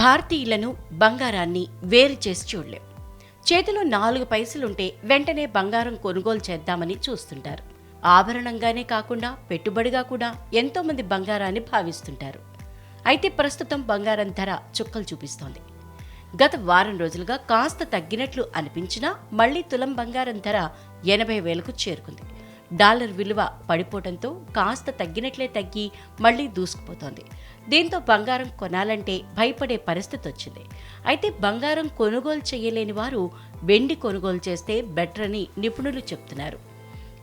భారతీయులను బంగారాన్ని వేరు చేసి చూడలేం. చేతిలో నాలుగు పైసలుంటే వెంటనే బంగారం కొనుగోలు చేద్దామని చూస్తుంటారు. ఆభరణంగానే కాకుండా పెట్టుబడిగా కూడా ఎంతోమంది బంగారాన్ని భావిస్తుంటారు. అయితే ప్రస్తుతం బంగారం ధర చుక్కలు చూపిస్తోంది. గత వారం రోజులుగా కాస్త తగ్గినట్లు అనిపించినా మళ్ళీ తులం బంగారం ధర ఎనభై వేలకు చేరుకుంది. డాలర్ విలువ పడిపోవడంతో కాస్త తగ్గినట్లే తగ్గి మళ్ళీ దూసుకుపోతోంది. దీంతో బంగారం కొనాలంటే భయపడే పరిస్థితి వచ్చింది. అయితే బంగారం కొనుగోలు చేయలేని వారు వెండి కొనుగోలు చేస్తే బెటర్ అని నిపుణులు చెప్తున్నారు.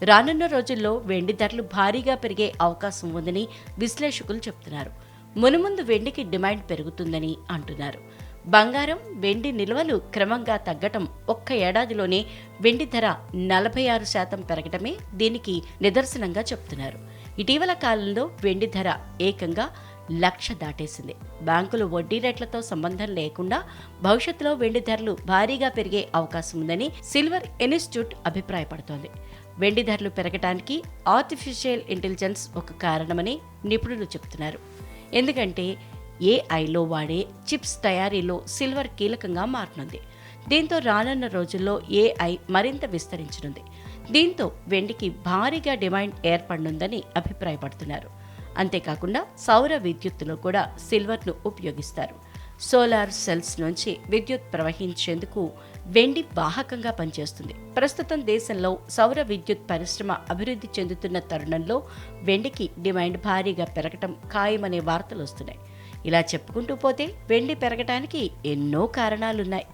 రానున్న రోజుల్లో వెండి ధరలు భారీగా పెరిగే అవకాశం ఉందని విశ్లేషకులు చెప్తున్నారు. మునుముందు వెండికి డిమాండ్ పెరుగుతుందని అంటున్నారు. బంగారం వెండి నిల్వలు క్రమంగా తగ్గటం ఒక్క ఏడాదిలోనే వెండి ధర నలభై ఆరు శాతం పెరగటమే దీనికి నిదర్శనంగా చెప్తున్నారు. ఇటీవల కాలంలో వెండి ధర ఏకంగా లక్ష దాటేసింది. బ్యాంకులు వడ్డీ రేట్లతో సంబంధం లేకుండా భవిష్యత్తులో వెండి ధరలు భారీగా పెరిగే అవకాశం ఉందని సిల్వర్ ఇన్స్టిట్యూట్ అభిప్రాయపడుతోంది. వెండి ధరలు పెరగటానికి ఆర్టిఫిషియల్ ఇంటెలిజెన్స్ ఒక కారణమని నిపుణులు చెబుతున్నారు ఎందుకంటే ఏఐలో వాడే చిప్స్ తయారీలో సిల్వర్ కీలకంగా మారనుంది దీంతో రానున్న రోజుల్లో ఏఐ మరింత విస్తరించనుంది. దీంతో వెండికి భారీగా డిమాండ్ ఏర్పడనుందని అభిప్రాయపడుతున్నారు. అంతేకాకుండా సౌర విద్యుత్తులో కూడా సిల్వర్ను ఉపయోగిస్తారు. సోలార్ సెల్స్ నుంచి విద్యుత్ ప్రవహించేందుకు వెండి వాహకంగా పనిచేస్తుంది. ప్రస్తుతం దేశంలో సౌర విద్యుత్ పరిశ్రమ అభివృద్ధి చెందుతున్న తరుణంలో వెండికి డిమాండ్ భారీగా పెరగటం ఖాయమనే వార్తలు వస్తున్నాయి. ఇలా చెప్పుకుంటూ పోతే వెండి పెరగటానికి ఎన్నో కారణాలున్నాయి.